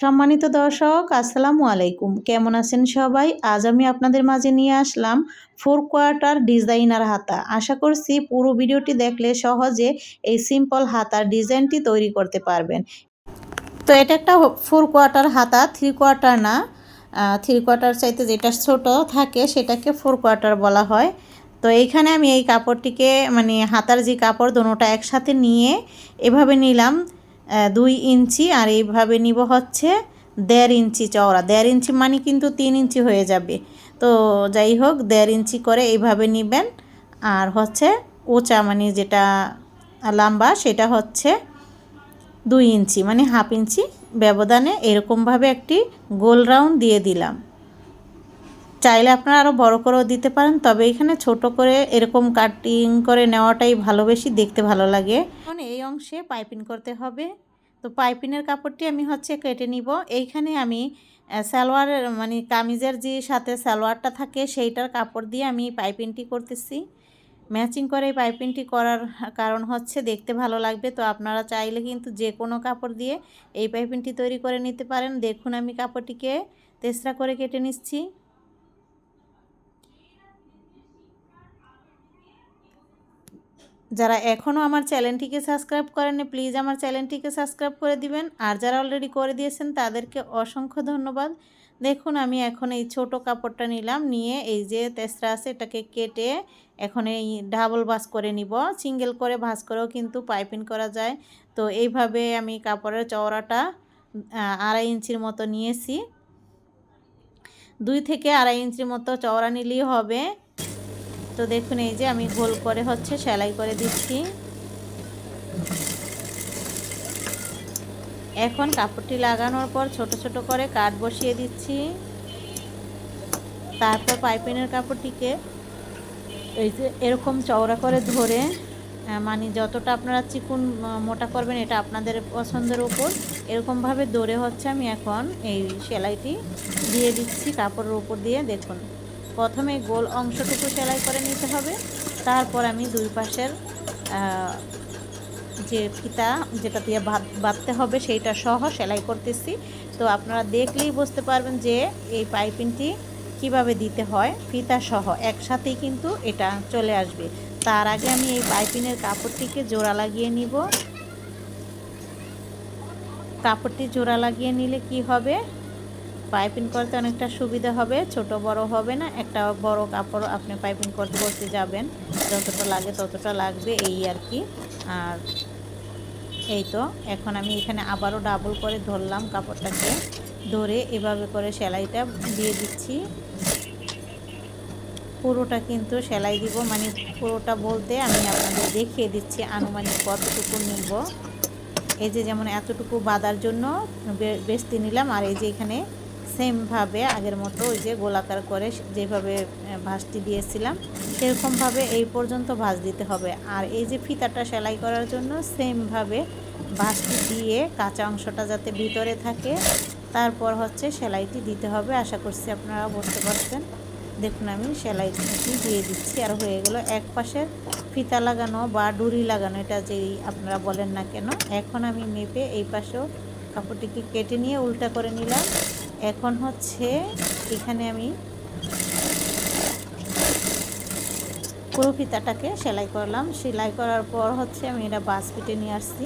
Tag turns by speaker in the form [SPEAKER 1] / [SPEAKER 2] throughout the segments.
[SPEAKER 1] সম্মানিত দর্শক, আসসালামু আলাইকুম। কেমন আছেন সবাই? আজ আমি আপনাদের মাঝে নিয়ে আসলাম ফোর কোয়ার্টার ডিজাইনার হাতা। আশা করছি পুরো ভিডিওটি দেখলে সহজে এই সিম্পল হাতার ডিজাইনটি তৈরি করতে পারবেন। তো এটা একটা ফোর কোয়ার্টার হাতা, থ্রি কোয়ার্টার না থ্রি কোয়ার্টার চাইতে যেটা ছোট থাকে সেটাকে ফোর কোয়ার্টার বলা হয়। তো এইখানে আমি এই কাপড়টিকে মানে হাতার যে কাপড়, দোনোটা একসাথে নিয়ে এভাবে নিলাম। দুই ইঞ্চি আর এইভাবে নিব হচ্ছে দেড় ইঞ্চি চওড়া। দেড় ইঞ্চি মানে কিন্তু তিন ইঞ্চি হয়ে যাবে। তো যাই হোক, দেড় ইঞ্চি করে এইভাবে নেবেন। আর হচ্ছে উঁচা মানে যেটা লম্বা, সেটা হচ্ছে দুই ইঞ্চি মানে হাফ ইঞ্চি। ব্যবধানে এরকমভাবে একটি গোল রাউন্ড দিয়ে দিলাম। চাইলে আপনারা আরও বড় করেও দিতে পারেন, তবে এখানে ছোট করে এরকম কাটিং করে নেওয়াটাই ভালো, বেশি দেখতে ভালো লাগে। এখন এই অংশে পাইপিং করতে হবে। তো পাইপিনের কাপড়টি আমি হচ্ছে কেটে নিব। এইখানে আমি সালোয়ারের মানে কামিজের যে সাথে সালোয়ারটা থাকে, সেইটার কাপড় দিয়ে আমি পাইপিংটি করতেছি। ম্যাচিং করে এই পাইপিংটি করার কারণ হচ্ছে দেখতে ভালো লাগবে। তো আপনারা চাইলে কিন্তু যে কোনো কাপড় দিয়ে এই পাইপিংটি তৈরি করে নিতে পারেন। দেখুন আমি কাপড়টিকে তেসরা করে কেটে নিচ্ছি। যারা এখনও আমার চ্যানেলটিকে সাবস্ক্রাইব করেননি প্লিজ আমার চ্যানেলটিকে সাবস্ক্রাইব করে দিবেন। আর যারা অলরেডি করে দিয়েছেন, তাদেরকে অসংখ্য ধন্যবাদ। দেখুন, আমি এখন এই ছোট কাপড়টা নিলাম, নিয়ে এই যে তেসরা আছে, এটাকে কেটে এখন এই ডাবল ভাস করে নিব। সিঙ্গেল করে ভাস করেও কিন্তু পাইপিং করা যায়। তো এইভাবে আমি কাপড়ের চওড়াটা আড়াই ইঞ্চির মতো নিয়েছি। দুই থেকে আড়াই ইঞ্চির মতো চওড়া নিলেই হবে। তো দেখুন, এই যে আমি গোল করে হচ্ছে সেলাই করে দিচ্ছি। এখন কাপড়টি লাগানোর পর ছোট ছোট করে কাট বসিয়ে দিচ্ছি। তারপর পাইপিনের কাপড়টিকে এই যে এরকম চওড়া করে ধরে মানে যতটা আপনারা চিকুন মোটা করবেন এটা আপনাদের পছন্দের উপর, এরকমভাবে দৌড়ে হচ্ছে আমি এখন এই সেলাইটি দিয়ে দিচ্ছি কাপড়ের উপর দিয়ে, দেখুন। প্রথমে গোল অংশটুকু সেলাই করে নিতে হবে। তারপর আমি দুই পাশের যে ফিতা যেটা দিয়ে বাঁধতে হবে সেইটা সহ সেলাই করতেছি। তো আপনারা দেখলেই বুঝতে পারবেন যে এই পাইপিংটি কীভাবে দিতে হয়, ফিতা সহ একসাথেই কিন্তু এটা চলে আসবে। তার আগে আমি এই পাইপিনের কাপড়টিকে জোড়া লাগিয়ে নিব। কাপড়টি জোড়া লাগিয়ে নিলে কি হবে? পাইপিং করতে অনেকটা সুবিধা হবে। ছোট বড় হবে না, একটা বড় কাপড় আপনি পাইপিং করতে করতে যাবেন। যতটা লাগে ততটা লাগবে, এই আর কি। আর এই তো, এখন আমি এখানে আবারও ডাবল করে ধরলাম কাপড়টাকে। ধরে এভাবে করে সেলাইটা দিয়ে দিচ্ছি। পুরোটা কিন্তু সেলাই দিব মানে পুরোটা বলতে আমি আপনাদের দেখিয়ে দিচ্ছি আনুমানিক কতটুকু নিব। এই যে যেমন এতটুকু বাঁধার জন্য বেস্তি নিলাম, আর এই যে এখানে সেমভাবে আগের মতো ওই যে গোলাকার করে যেভাবে ভাঁজটি দিয়েছিলাম, সেরকমভাবে এই পর্যন্ত ভাঁজ দিতে হবে। আর এই যে ফিতাটা সেলাই করার জন্য সেমভাবে ভাঁজটি দিয়ে কাঁচা অংশটা যাতে ভিতরে থাকে, তারপর হচ্ছে সেলাইটি দিতে হবে। আশা করছি আপনারা বুঝতে পারছেন। দেখুন আমি সেলাইটি দিয়ে দিচ্ছি। আর হয়ে গেল এক পাশের ফিতা লাগানো বা ডুরি লাগানো, এটা যেই আপনারা বলেন না কেন। এখন আমি মেপে এই পাশেও কাপড়টিকে কেটে নিয়ে উল্টা করে নিলাম। এখন হচ্ছে এখানে আমি পুরো ফিতাটাকে সেলাই করলাম। সেলাই করার পর হচ্ছে আমি এটা বাস পিটে নিয়ে আসছি।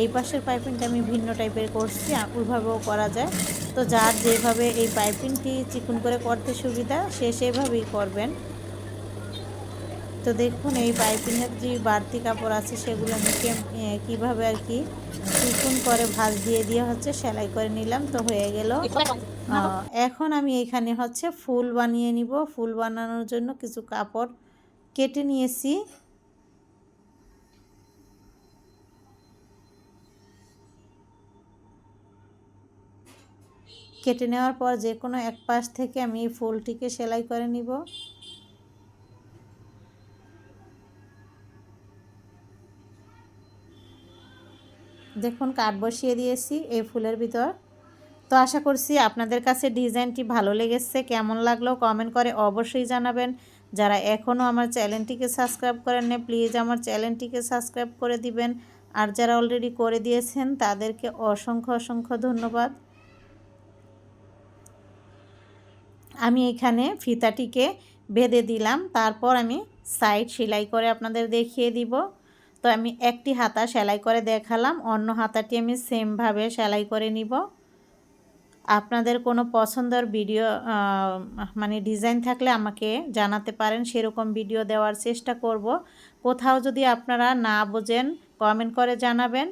[SPEAKER 1] এই পাশের পাইপিংটা আমি ভিন্ন টাইপের করছি ওইভাবেও করা যায়। তো যার যেভাবে এই পাইপিংটি চিকুন করে করতে সুবিধা, সে সেভাবেই করবেন। তো দেখুন, এই পাইপিংয়ের যে বাড়তি কাপড় আছে, সেগুলো আমি কীভাবে আর কি চিকুন করে ভাজ দিয়ে দিয়ে হচ্ছে সেলাই করে নিলাম, তো হয়ে গেল। এখন আমি এখানে হচ্ছে ফুল বানিয়ে নিব। ফুল বানানোর জন্য কিছু কাপড় কেটে নিয়েছি। কেটে নেওয়ার পর যে কোনো এক পাশ থেকে আমি ফুলটিকে সেলাই করে নিব। দেখুন, কাঠ বসিয়ে দিয়েছি এই ফুলের ভিতর। তো আশা করছি আপনাদের কাছে ডিজাইনটি ভালো লেগেছে, কেমন লাগল কমেন্ট করে অবশ্যই জানাবেন। যারা এখনও আমার চ্যানেলটিকে সাবস্ক্রাইব করেন না প্লিজ আমার চ্যানেলটিকে সাবস্ক্রাইব করে দিবেন। আর যারা অলরেডি করে দিয়েছেন, তাদেরকে অসংখ্য অসংখ্য ধন্যবাদ। আমি এখানে ফিতাটিকে বেঁধে দিলাম, তারপর আমি সাইড সেলাই করে আপনাদের দেখিয়ে দিব। তো আমি একটি হাতা সেলাই করে দেখালাম, অন্য হাতাটি আমি সেমভাবে সেলাই করে নিব। আপনাদের কোনো পছন্দের ভিডিও মানে ডিজাইন থাকলে আমাকে জানাতে পারেন, সেরকম ভিডিও দেওয়ার চেষ্টা করব। কোথাও যদি আপনারা না বোঝেন, কমেন্ট করে জানাবেন।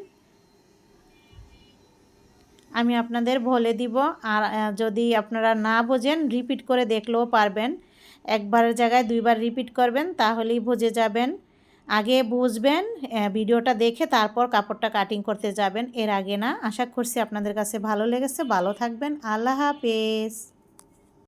[SPEAKER 1] আমি আপনাদের বলে দিব, আর যদি আপনারা না বোঝেন, রিপিট করে দেখলেও পারবেন। একবারের জায়গায় দুইবার রিপিট করবেন, তাহলেই বুঝে যাবেন। আগে বুঝবেন ভিডিওটা দেখে তারপর কাপড়টা কাটিং করতে যাবেন। এর আগে না, আশা করছি আপনাদের কাছে ভালো লেগেছে। ভালো থাকবেন। আল্লাহ হাফেজ।